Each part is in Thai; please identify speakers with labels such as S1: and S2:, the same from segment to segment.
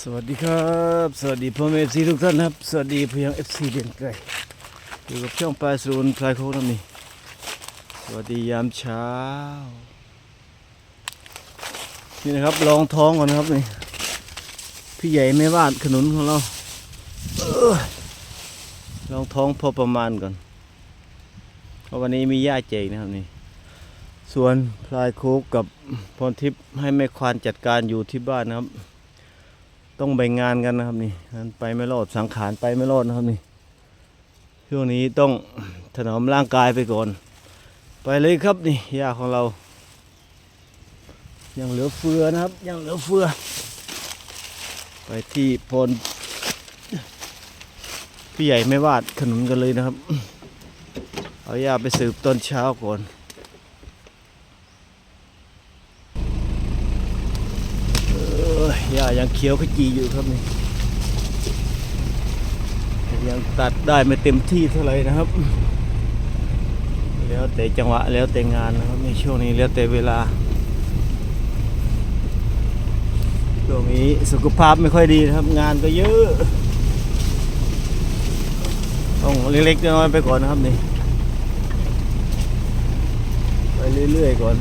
S1: สวัสดีครับ สวัสดีพ่อแม่ซีทุกท่านครับ สวัสดีพี่ยังเอฟซีเดียนไกลอยู่กับช่องปลายศูนย์พลายโคกน้ำนี่สวัสดียามเช้า นี่นะครับลองท้องก่อนนะครับนี่พี่ใหญ่แม่บ้านขนุนของเราลองท้องพอประมาณก่อน เพราะวันนี้มีย่าเจกนะครับนี่ส่วนพลายโคกกับพรทิพย์ให้แม่ควานจัดการอยู่ที่บ้านนะครับ ต้องแบ่งงานกันนะครับนี่ไปไม่รอดสังขารไปไม่รอดนะครับนี่ช่วงนี้ต้องถนอมร่างกายไปก่อน ไปเลยครับนี่ยาของเรา ยังเหลือเฟือนะครับ ยังเหลือเฟือ ไปที่พลพี่ใหญ่ไม่วาดขนุนกันเลยนะครับ เอายาไปสืบตอนเช้าก่อน เอ้ายังเขียวขจีอยู่ครับนี่ยังตัดได้ไม่เต็มที่เท่าไหร่นะครับ แล้วแต่จังหวะแล้วแต่งานนะครับในช่วงนี้แล้วแต่เวลาช่วงนี้สุขภาพไม่ค่อยดีนะครับงานก็เยอะต้องเล็กๆน้อยๆไปก่อนนะครับนี่ไปเรื่อยๆก่อน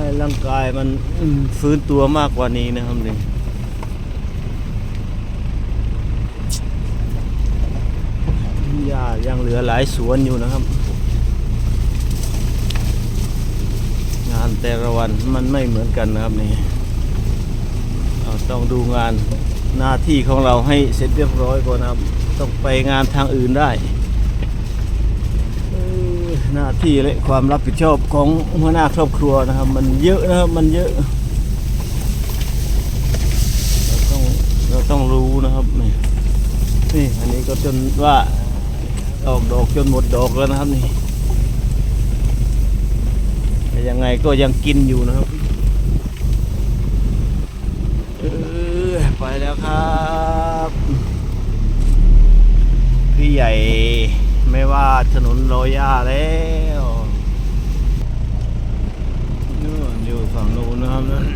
S1: ให้ร่างกายมันฟื้นตัวมากกว่านี้นะครับนี่หญ้ายังเหลือหลายสวนอยู่นะครับ งานแต่ละวันมันไม่เหมือนกันนะครับนี่เราต้องดูงานหน้าที่ของเราให้เสร็จเรียบร้อยก่อนนะครับ ต้องไปงานทางอื่นได้ หน้าที่และความรับผิดชอบของหัวหน้าครอบครัวนะครับ มันเยอะนะครับ มันเยอะเราต้องเราต้องรู้นะครับนี่นี่อันนี้ก็จนว่าออกดอกจนหมดดอกแล้วนะครับนี่แต่ยังไงก็ยังกินอยู่นะครับเออไปแล้วครับพี่ใหญ่ ไม่ว่าถนนโรย่าแล้วนู่นอยู่ฝั่งนู้นนะครับนั่น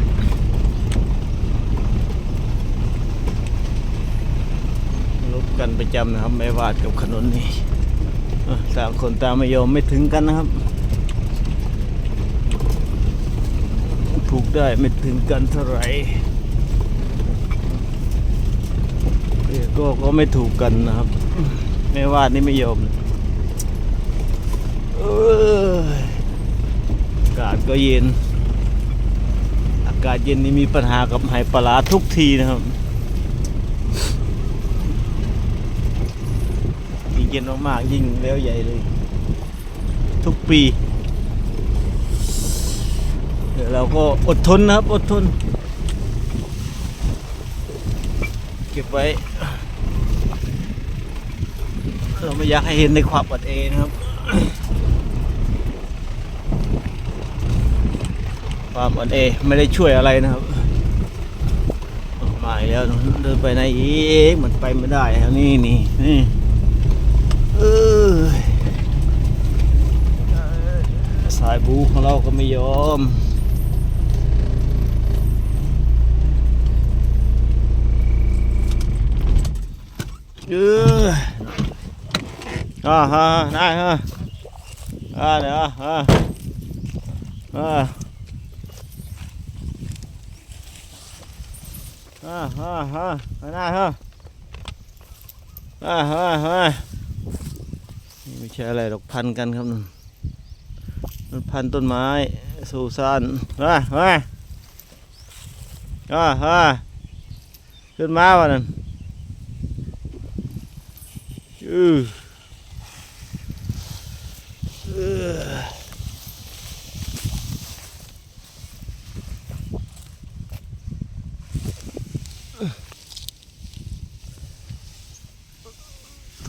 S1: ลบกันประจำนะครับ ไม่ว่ากับถนนนี้ต่างคนต่างไม่ยอมไม่ถึงกันนะครับ ถูกได้ไม่ถึงกันเท่าไหร่ก็ก็ไม่ถูกกันนะครับ ไม่ว่านี่ไม่ยอมเอ้ย อากาศก็เย็น อากาศเย็นนี่มีปัญหากับไหปลาร้าทุกทีนะครับยิ่งเย็นมากๆยิ่งแล้วใหญ่เลย ทุกปีเดี๋ยวเราก็อดทนนะครับ อดทน เก็บไว้ เราไม่อยากให้เห็นในความอดเอนะครับ ความอดเอไม่ได้ช่วยอะไรนะครับมาแล้วเดินไปไหนอีกมันไปไม่ได้ครับนี่นี่นี่เออสายบูของเราก็ไม่ยอมเอออ่าฮะได้ฮะอ่าเดี๋ยวอ่าอ่า อ่าอ่าอ่าฮะได้ฮะอ่าฮะฮะนี่ไม่ใช่อะไรหรอกพันกันครับนั่นมันพันต้นไม้สูซานอ่าฮะอ่าฮะขึ้นมาวะนั่นอือ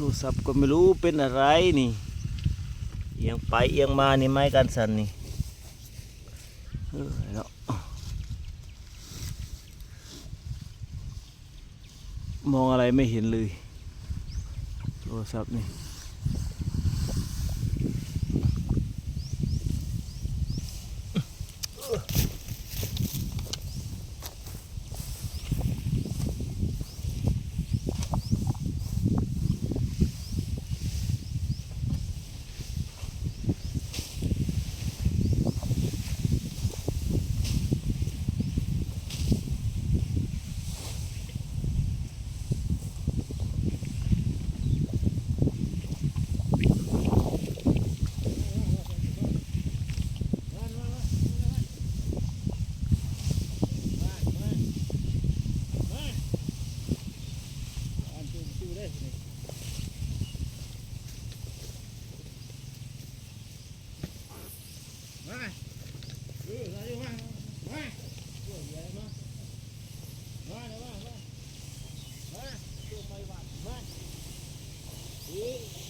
S1: รศัพท์ก็ไม่รู้เป็นอะไรนี่ เอียงไปเอียงมานี่ไม้กันสั่นนี่เออเนาะมองอะไรไม่เห็นเลย โทรศัพท์นี่ Nice. See?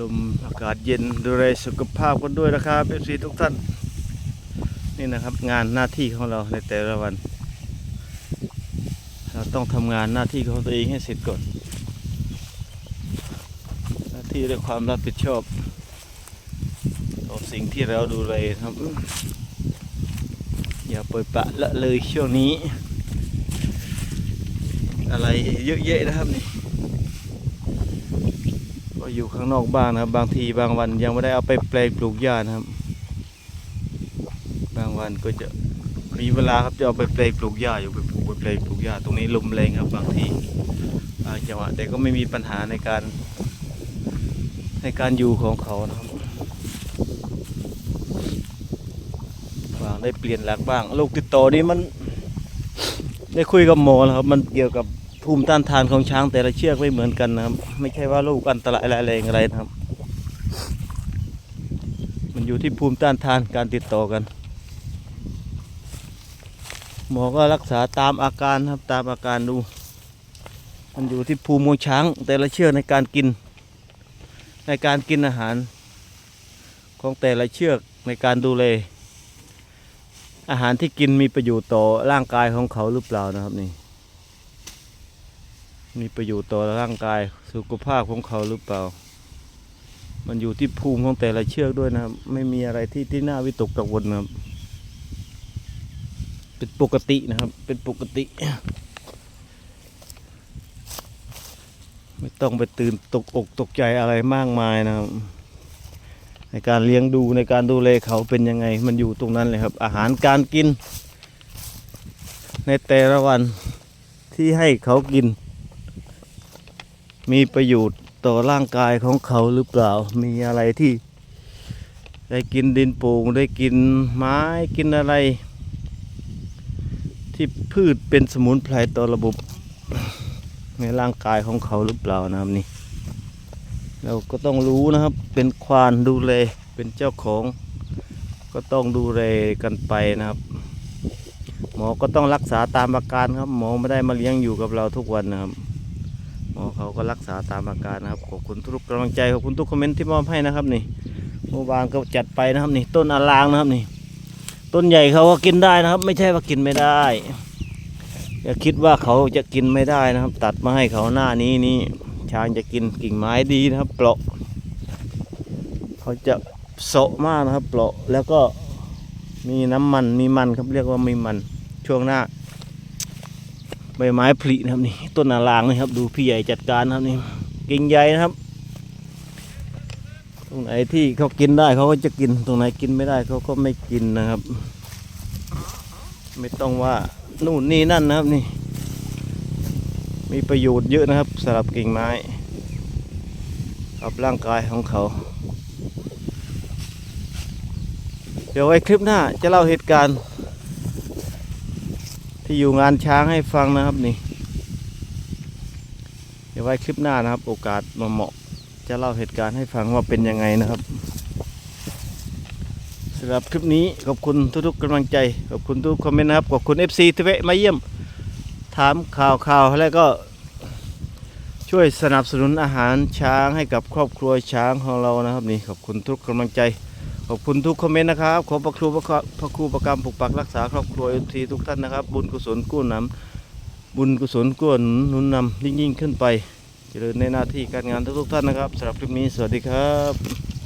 S1: ลมอากาศเย็นดูแลสุขภาพกันด้วยนะครับเอฟซีทุกท่าน นี่นะครับงานหน้าที่ของเราในแต่ละวัน เราต้องทำงานหน้าที่ของตัวเองให้เสร็จก่อน หน้าที่ด้วยความรับผิดชอบต่อสิ่งที่เราดูแลครับ อย่าปล่อยปะละเลยช่วงนี้ อะไรเยอะแยะนะครับนี่ ก็อยู่ข้างนอกบ้านนะครับบางทีบางวันยังไม่ได้เอาไปแปลงปลูกหญ้านะครับ บางวันก็จะมีเวลาครับจะเอาไปแปลงปลูกหญ้าอยู่ไปปลูกไปแปลงปลูกหญ้าตรงนี้ลมแรงครับบางทีบางจังหวะแต่ก็ไม่มีปัญหาในการ ในการอยู่ของเขานะครับบางได้เปลี่ยนหลักบ้างโรคติดต่อนี้มัน ได้คุยกับหมอแล้วครับ มันเกี่ยวกับ ภูมิต้านทานของช้างแต่ละเชือกไม่เหมือนกันนะครับ ไม่ใช่ว่าโรคอันตรายอะไรายแรงอะไรนะครับ มันอยู่ที่ภูมิต้านทานการติดต่อกัน หมอก็รักษาตามอาการครับตามอาการดู มันอยู่ที่ภูมิของช้างแต่ละเชือกในการกิน ในการกินอาหาร ของแต่ละเชือกในการดูแลอาหารที่กินมีประโยชน์ต่อร่างกายของเขาหรือเปล่านะครับนี่ มีประโยชน์ต่อร่างกายสุขภาพของเขาหรือเปล่า มันอยู่ที่ภูมิของแต่ละเชือกด้วยนะครับ ไม่มีอะไรที่ที่น่าวิตกกังวลนะครับ เป็นปกตินะครับ เป็นปกติ ไม่ต้องไปตื่นตกอกตกใจอะไรมากมายนะครับ ในการเลี้ยงดูในการดูแลเขาเป็นยังไง มันอยู่ตรงนั้นเลยครับ อาหารการกิน ในแต่ละวันที่ให้เขากิน มีประโยชน์ต่อร่างกายของเขาหรือเปล่า มีอะไรที่ ได้กินดินป่งได้กินไม้กินอะไร ที่พืชเป็นสมุนไพรต่อระบบในร่างกายของเขาหรือเปล่านะครับนี่ เราก็ต้องรู้นะครับ เป็นควานดูแลเป็นเจ้าของ ก็ต้องดูแลกันไปนะครับ หมอก็ต้องรักษาตามอาการครับ หมอไม่ได้มาเลี้ยงอยู่กับเราทุกวันนะครับ เขาก็รักษาตามอาการนะครับขอบคุณทุกกำลังใจขอบคุณทุกคอมเมนต์ที่มอบให้นะครับนี่เมื่อวานก็จัดไปนะครับนี่ต้นอาลางนะครับนี่ ต้นใหญ่เขาก็กินได้นะครับ ไม่ใช่ว่ากินไม่ได้อย่าคิดว่าเขาจะกินไม่ได้นะครับ ตัดมาให้เขาหน้านี้นี่ช้างจะกินกิ่งไม้ดีนะครับ เปราะ เขาจะเสะมากนะครับ เปราะแล้วก็มีน้ำมันมีมันครับเรียกว่ามีมันช่วงหน้า ใบไม้ผลินะครับนี่ต้นนาลางนะครับ ดูพี่ใหญ่จัดการนะครับนี่กิ่งใหญ่นะครับ ตรงไหนที่เขากินได้เขาก็จะกินตรงไหนกินไม่ได้เขาก็ไม่กินนะครับ ไม่ต้องว่านู่นนี่นั่นนะครับนี่ มีประโยชน์เยอะนะครับสำหรับกิ่งไม้กับร่างกายของเขา เดี๋ยวไว้คลิปหน้าจะเล่าเหตุการณ์ ที่อยู่งานช้างให้ฟังนะครับนี่ เดี๋ยวไว้คลิปหน้านะครับ โอกาสมาเหมาะ จะเล่าเหตุการณ์ให้ฟังว่าเป็นยังไงนะครับสำหรับคลิปนี้ขอบคุณทุกๆกำลังใจ ขอบคุณทุกคอมเมนต์นะครับ ขอบคุณ FC ที่แวะมาเยี่ยม ถามข่าวข่าวแล้วก็ช่วยสนับสนุนอาหารช้างให้กับครอบครัวช้างของเรานะครับนี่ขอบคุณทุกกำลังใจ ขอบคุณทุกคอมเมนต์นะครับ ขอพระครูพระพระครูประกรรมปกปักรักษาครอบครัวเอทีทุกท่านนะครับ บุญกุศลกู้นำบุญกุศลกู้หนุนหนุนนำยิ่งยิ่งขึ้นไป เจริญในหน้าที่การงานทุกๆท่านนะครับสำหรับคลิปนี้สวัสดีครับ